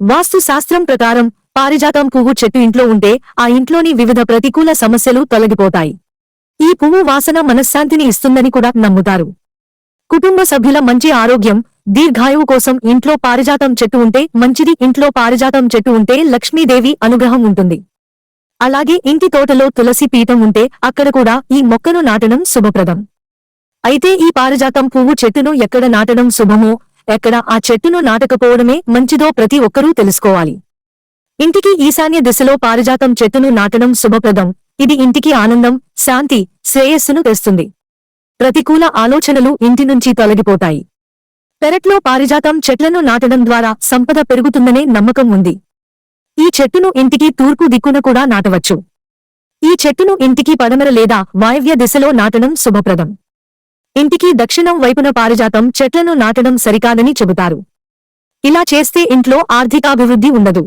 వాస్తు శాస్త్రం ప్రకారం పారిజాతం పువ్వు చెట్టు ఇంట్లో ఉంటే ఆ ఇంట్లోని వివిధ ప్రతికూల సమస్యలు తొలగిపోతాయి. ఈ పువ్వు వాసన మనశ్శాంతిని ఇస్తుందని కూడా నమ్ముతారు. కుటుంబ సభ్యుల మంచి ఆరోగ్యం దీర్ఘాయువు కోసం ఇంట్లో పారిజాతం చెట్టు ఉంటే మంచిది ఇంట్లో పారిజాతం చెట్టు ఉంటే లక్ష్మీదేవి అనుగ్రహం ఉంటుంది. అలాగే ఇంటి తోటలో తులసి పీఠం ఉంటే అక్కడ కూడా ఈ మొక్కను నాటడం శుభప్రదం. అయితే ఈ పారిజాతం పువ్వు చెట్టును ఎక్కడ నాటడం శుభమో ఎక్కడ ఆ చెట్టును నాటకపోవడమే మంచిదో ప్రతి ఒక్కరూ తెలుసుకోవాలి. ఇంటికి ఈశాన్య దిశలో పారిజాతం చెట్టును నాటడం శుభప్రదం. ఇది ఇంటికి ఆనందం శాంతి శ్రేయస్సును తెస్తుంది. ప్రతికూల ఆలోచనలు ఇంటి నుంచి తొలగిపోతాయి. పెరట్లో పారిజాతం చెట్లను నాటడం ద్వారా సంపద పెరుగుతుందనే నమ్మకం ఉంది. ఈ చెట్టును ఇంటికి తూర్పు దిక్కున కూడా నాటవచ్చు. ఈ చెట్టును ఇంటికి పడమర లేదా వాయవ్య దిశలో నాటడం శుభప్రదం. ఇంటికి దక్షిణం వైపున పారిజాతం చెట్లను నాటడం సరికాదని చెబుతారు. ఇలా చేస్తే ఇంట్లో ఆర్థికాభివృద్ధి ఉండదు.